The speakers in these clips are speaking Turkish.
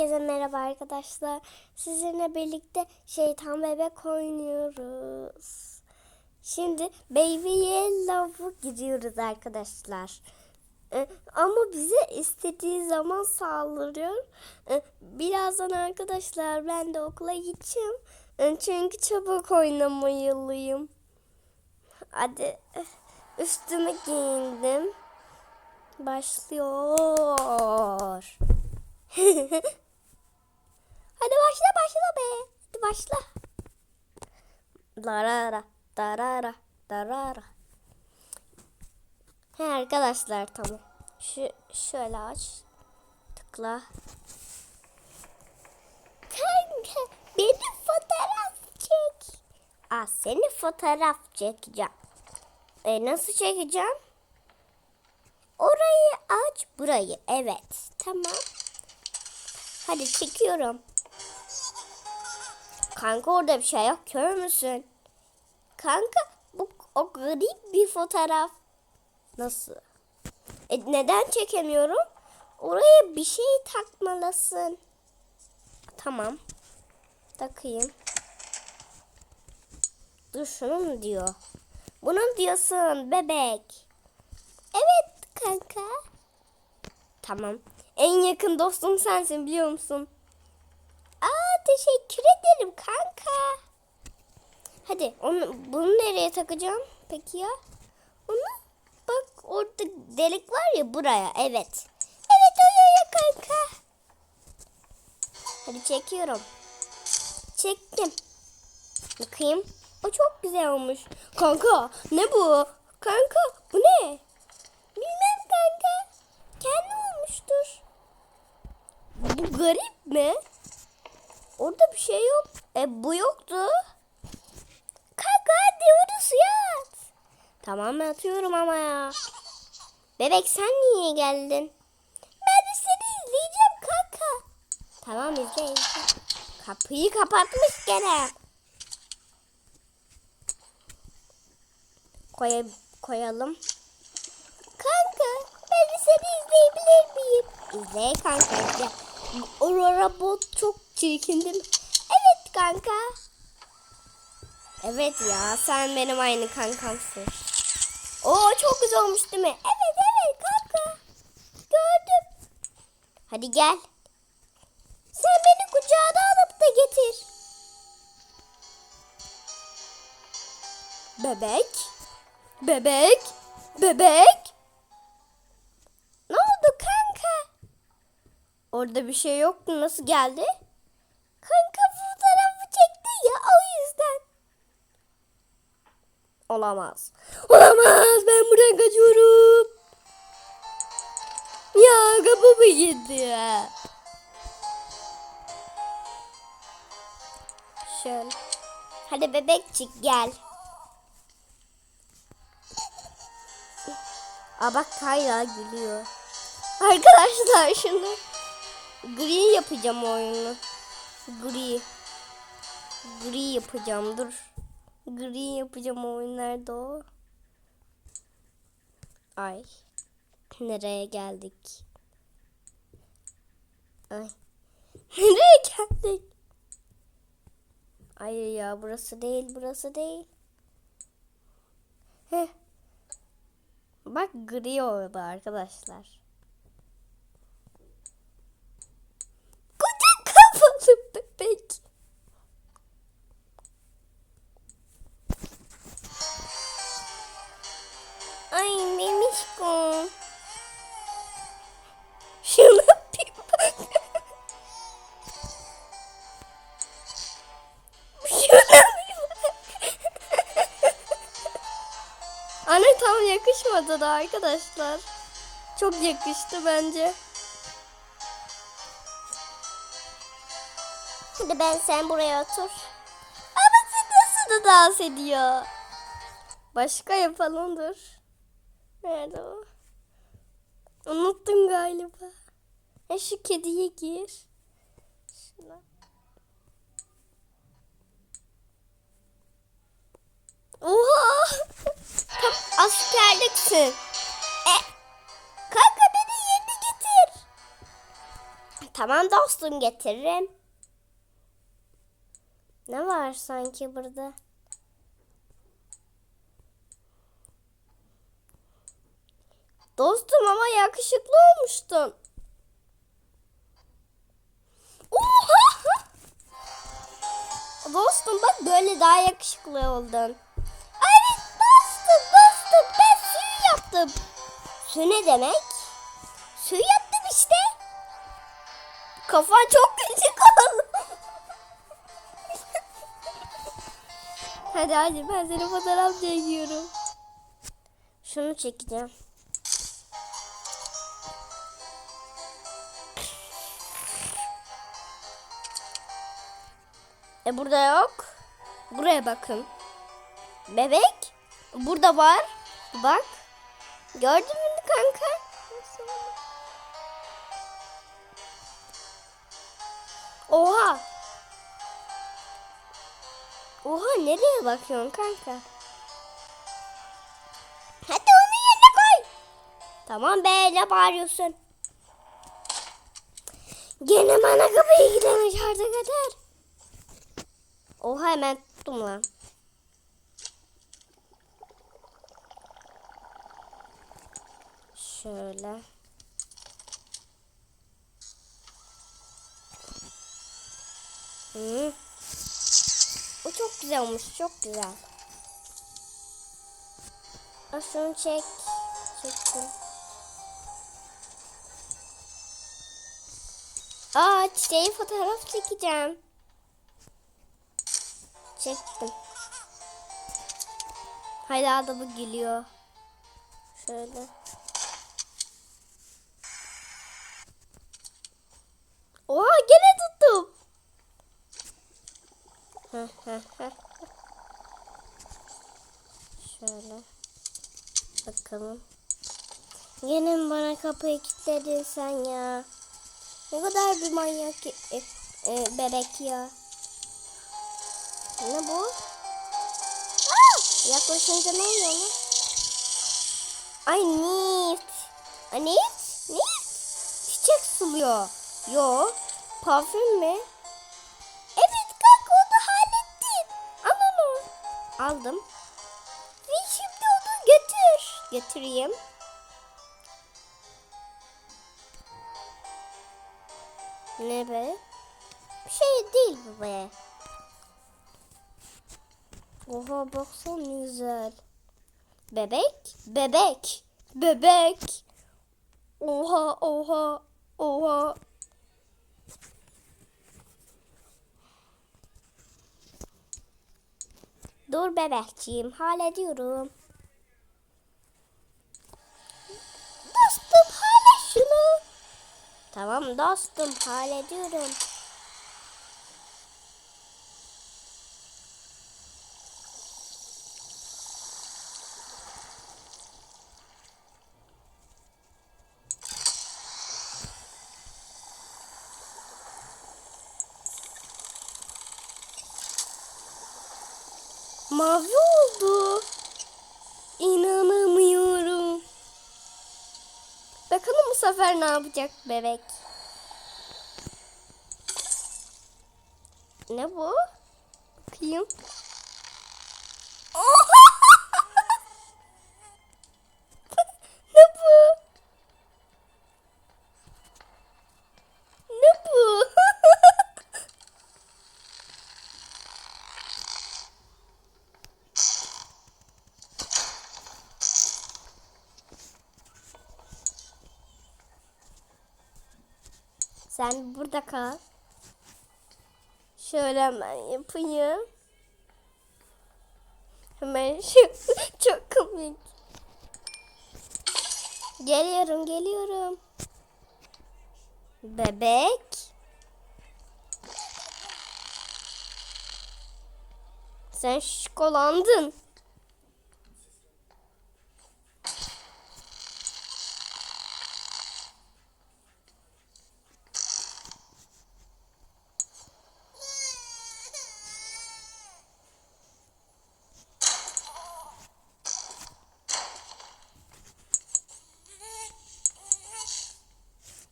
Herkese merhaba arkadaşlar. Sizinle birlikte şeytan bebek oynuyoruz. Şimdi Baby Yellow'a gidiyoruz arkadaşlar. Ee, ama bize istediği zaman saldırıyor. Ee, birazdan arkadaşlar ben de okula gideceğim. Ee, çünkü çabuk oynamayalıyım. Hadi üstümü giyindim. Başlıyor. Hadi başla başla be. Hadi başla. Darara darara darara. He arkadaşlar tamam. Şu şöyle aç. Tıkla. Kanka beni fotoğraf çek. Aa seni fotoğraf çekeceğim. E, nasıl çekeceğim? Orayı aç burayı. Evet. Tamam. Hadi çekiyorum. Kanka orada bir şey yok. Kör müsün? Kanka bu o garip bir fotoğraf. Nasıl? E, neden çekemiyorum? Oraya bir şey takmalısın. Tamam. Takayım. Dur şunu mu diyor? Bunu diyorsun bebek. Evet kanka. Tamam. En yakın dostum sensin biliyor musun? Teşekkür ederim kanka. Hadi onu bunu nereye takacağım peki ya? Onu bak orada delik var ya buraya. Evet. Evet oraya kanka. Hadi çekiyorum. Çektim. Bakayım. O çok güzel olmuş. Kanka ne bu? Kanka bu ne? Bilmem kanka. Kendi olmuştur. Bu garip mi? Orada bir şey yok. E bu yoktu. Kanka hadi onu suya. Tamam atıyorum ama ya. Bebek sen niye geldin? Ben de seni izleyeceğim kanka. Tamam izle izle. Kapıyı kapatmış gene. Koy koyalım. Kanka ben de seni izleyebilir miyim? İzle kanka izle. Aurora bot çok çirkin değil mi? Evet kanka. Evet ya sen benim aynı kankamsın. Oo çok güzel olmuş değil mi? Evet evet kanka. Gördüm. Hadi gel. Sen beni kucağına alıp da getir. Bebek. Bebek. Bebek. Ne oldu kanka? Orada bir şey yoktu. Nasıl geldi? Olamaz. Olamaz. Ben buradan kaçıyorum. Ya kapımı gitti. Şöyle. Hadi bebekçik gel. Aa bak Kayra gülüyor. Arkadaşlar şunu gri yapacağım oyunu. Gri. Gri yapacağım dur. Gri yapacağım oyun nerede o? Ay. Nereye geldik? Ay. Nereye geldik? Ay ya burası değil burası değil. Heh. Bak gri oldu arkadaşlar. Koca kafalı bebek. Bak. Şuna bir bak. Anne tam yakışmadı da arkadaşlar. Çok yakıştı bence. Hadi ben sen buraya otur. Ama sen nasıl da dans ediyor? Başka yapalım dur. Nerede o? Unuttum galiba. E şu kediye gir. Şuna. Oha! Tam askerliksin. E, kanka beni yerine getir. Tamam dostum getiririm. Ne var sanki burada? Dostum ama yakışıklı olmuştun. Oha! Dostum bak böyle daha yakışıklı oldun. Evet dostum dostum ben suyu yaptım. Su ne demek? Suyu yaptım işte. Kafan çok küçük oldu. hadi hadi ben seni fotoğraf çekiyorum. Şunu çekeceğim. E burada yok. Buraya bakın. Bebek. Burada var. Bak. Gördün mü kanka? Oha. Oha nereye bakıyorsun kanka? Hadi onu yerine koy. Tamam be ne bağırıyorsun? Gene bana kapıyı gidemiş artık yeter. Oha hemen tuttum lan. Şöyle. Hı. O çok güzel olmuş, çok güzel. Al şunu çek. Çektim. Aa çiçeği fotoğraf çekeceğim. Çektim. Hala da bu gülüyor. Şöyle. Oha gene tuttum. Şöyle. Bakalım. Yine bana kapıyı kilitledin sen ya? Ne kadar bir manyak e, e, bebek ya. Ne bu? Aa! Yaklaşınca ne oluyor lan? Ay Nit. Ay Nit? Nit? Çiçek suluyor. Yo. Parfüm mü? Evet kanka onu hallettin. Al onu. Aldım. Ve şimdi onu götür. Götüreyim. Ne be? Bir şey değil bu be. Oha baksana güzel. Bebek, bebek, bebek. Oha, oha, oha. Dur bebekciğim, hallediyorum. Dostum hala şunu. Tamam dostum, hallediyorum. Mavi oldu. İnanamıyorum. Bakalım bu sefer ne yapacak bebek. Ne bu? Bakayım. ne bu? Ne bu? Sen burada kal. Şöyle hemen yapayım. Hemen şu çok komik. Geliyorum, geliyorum. Bebek. Sen şikolandın.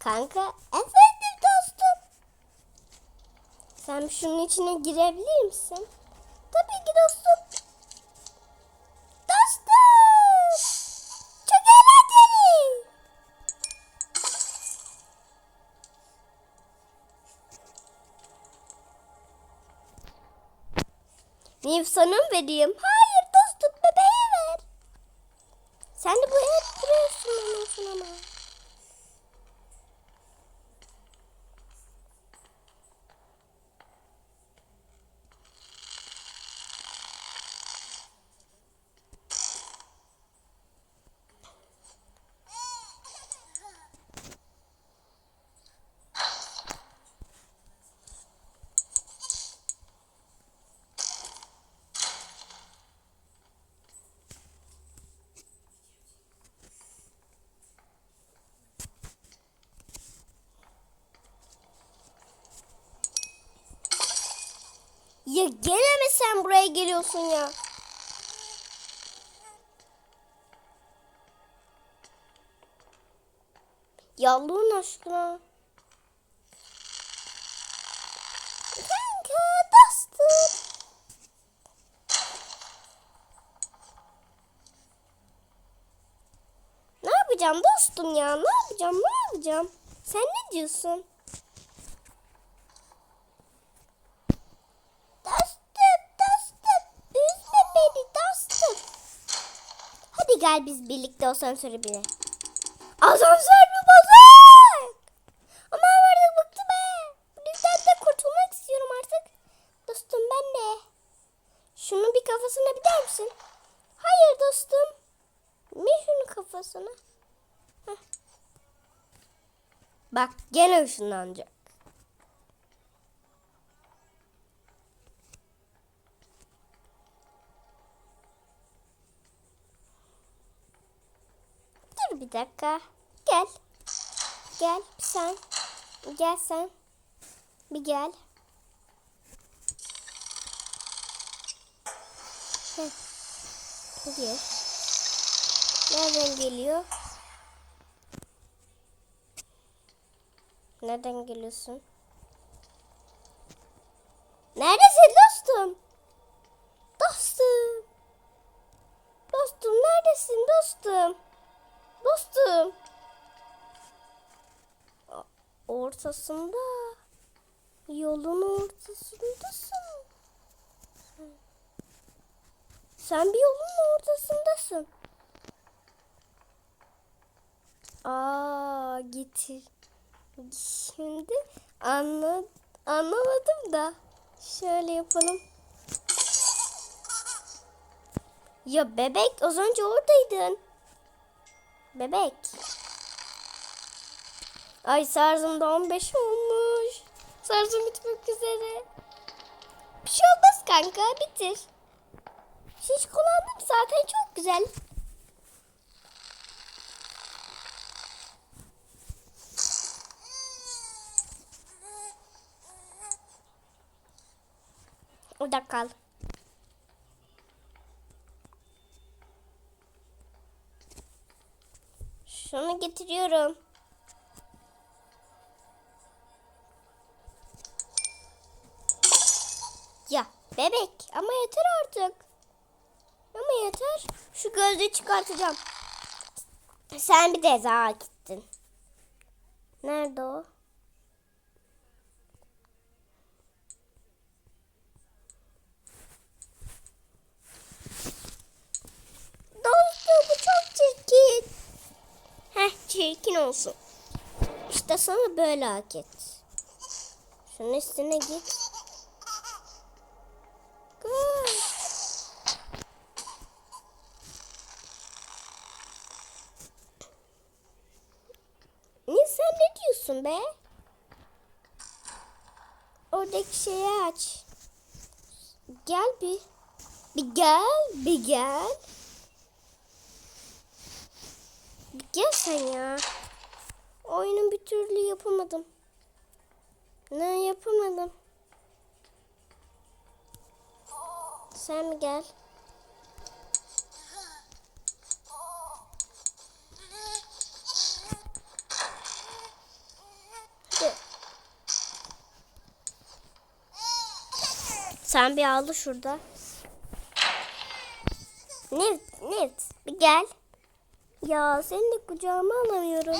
Kanka efendim dostum. Sen şunun içine girebilir misin? Tabii ki dostum. Dostum. Çok eğlenceli. Nif sana mı? Hayır dostum bebeğe ver. Sen de bu hep duruyorsun olsun ama. Ya gene mi sen buraya geliyorsun ya? Ya Allah'ın aşkına. Kanka dostum. Ne yapacağım dostum ya? Ne yapacağım? Ne yapacağım? Sen ne diyorsun? Dostum, dostum. Üzme beni dostum. Gel biz birlikte asansöre binelim. Asansör mü bozuk? Ama artık bıktım be. Bu liften de kurtulmak istiyorum artık. Dostum ben de. Şunun bir kafasına bir misin? Hayır dostum. Bir şunun kafasına. Heh. Bak gene ışınlanacak. Bir dakika. Gel. Gel sen. Gel sen. Bir gel. Heh. Gel. Nereden geliyor? Nereden geliyorsun? Ortasında. Yolun ortasındasın. Sen bir yolun ortasındasın. Aa getir. Şimdi anla, anlamadım da. Şöyle yapalım. Ya bebek az önce oradaydın. Bebek. Ay sarzımda 15 olmuş. Sarzım bitmek üzere. Bir şey olmaz kanka bitir. Hiç kullandım zaten çok güzel. Orada kal. Şunu getiriyorum. Bebek ama yeter artık. Ama yeter. Şu gözlüğü çıkartacağım. Sen bir de daha gittin. Nerede o? Çok çirkin. Heh çirkin olsun. İşte sana böyle hak et. Şunun üstüne git. Good. Ne sen ne diyorsun be? Oradaki şeyi aç. Gel bir. Bir gel, bir gel. Bir gel sen ya. Oyunu bir türlü yapamadım. Ne yapamadım. Sen mi gel? Hadi. Sen bir ağla şurada. Nirt, Nirt bir gel. Ya seni de kucağıma alamıyorum.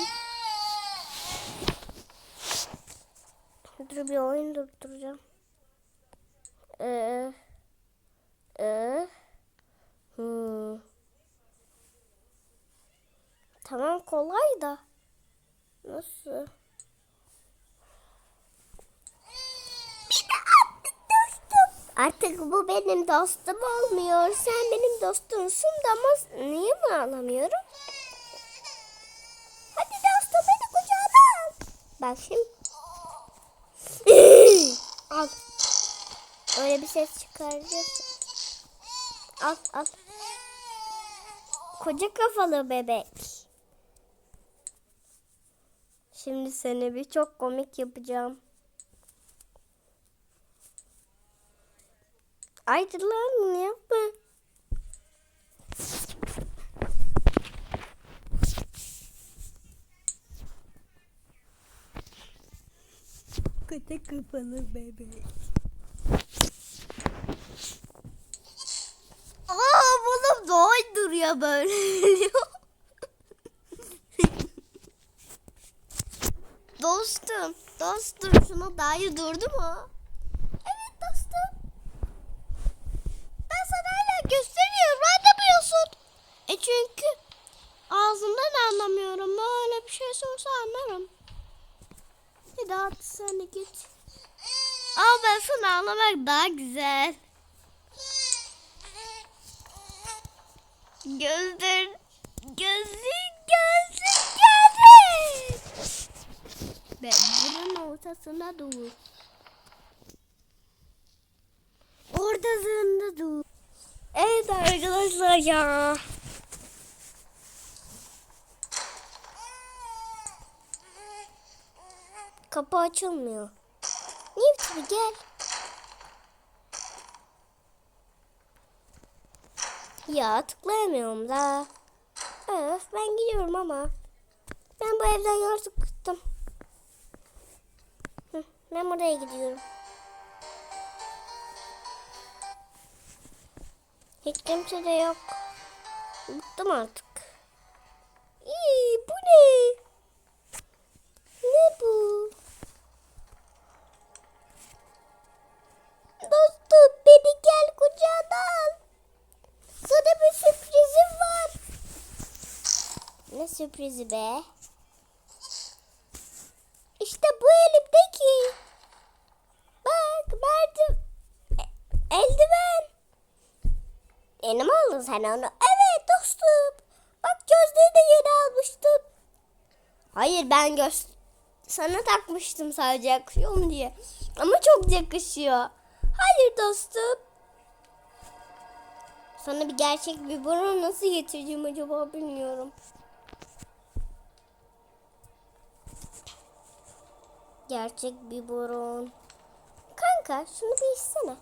Dur bir oyun durduracağım. Ee, ee, hmm. Tamam kolay da. Nasıl? Artık bu benim dostum olmuyor. Sen benim dostumsun da ama niye mi alamıyorum? Hadi dostum beni kucağına al. Bak şimdi. al. Öyle bir ses çıkaracaksın. Al al. Koca kafalı bebek. Şimdi seni bir çok komik yapacağım. Haydi lan bunu yapma. Kötü kafalı bebek. Aa bunu doğay duruyor böyle. dostum, dostum şuna dahi durdu mu? Evet dostum. Ben sana hala gösteriyorum. Anlamıyorsun. E çünkü ağzından anlamıyorum. Böyle bir şey sorsa anlarım. Hadi de git. Ama ben sana anlamak daha güzel. Gözler, gözlük, gözlük, gözlük. Ve bunun ortasına dur. Ortasında dur. Evet arkadaşlar ya. Kapı açılmıyor. Niye gel. Ya tıklayamıyorum da. Öf ben gidiyorum ama. Ben bu evden artık bıktım. Ben buraya gidiyorum. Hiç kimse de yok. Bıktım artık. Sürprizi be? İşte bu elimdeki. Bak merdim. E- eldiven. Yeni mi aldın sen onu? Evet dostum. Bak gözlüğü de yeni almıştım. Hayır ben göz sana takmıştım sadece yakışıyor mu diye. Ama çok yakışıyor. Hayır dostum. Sana bir gerçek bir burun nasıl getireceğim acaba bilmiyorum. Gerçek bir burun. Kanka şunu bir içsene.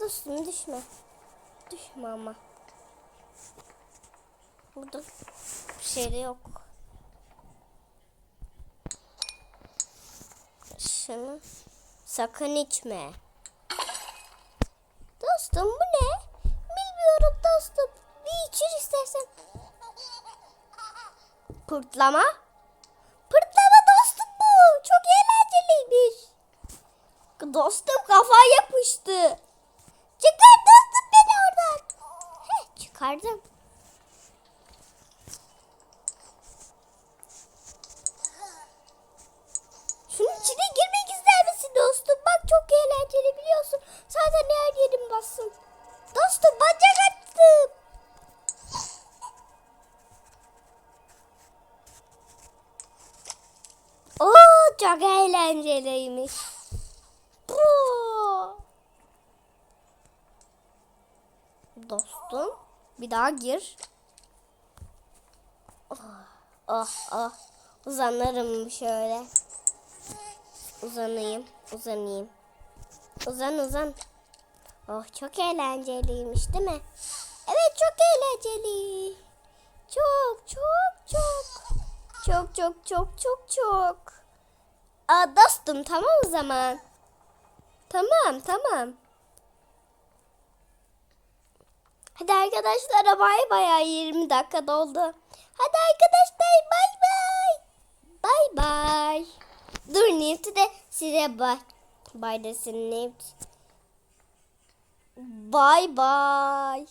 Dostum düşme. Düşme ama. Burada bir şey de yok. Şunu sakın içme. Dostum bu ne? Bilmiyorum dostum. Bir içir istersen. Pırtlama. Dostum kafa yapıştı. Çıkar dostum beni oradan. Heh, çıkardım. Şunun içine girmek ister misin dostum? Bak çok eğlenceli biliyorsun. Zaten her yerim bassın. Dostum bacak attım. Oo çok eğlenceliymiş. Oo. Dostum bir daha gir. Oh oh, oh. uzanırım şöyle. Uzanayım, uzanayım. Uzan uzan. Oh çok eğlenceliymiş değil mi? Evet çok eğlenceli. Çok çok çok. Çok çok çok çok çok. Aa dostum tamam o zaman. Tamam tamam. Hadi arkadaşlar bay bay 20 dakika doldu. Hadi arkadaşlar bay bay. Bay bay. Dur Nifty de size bay. Bay desin Nift. Bay bay.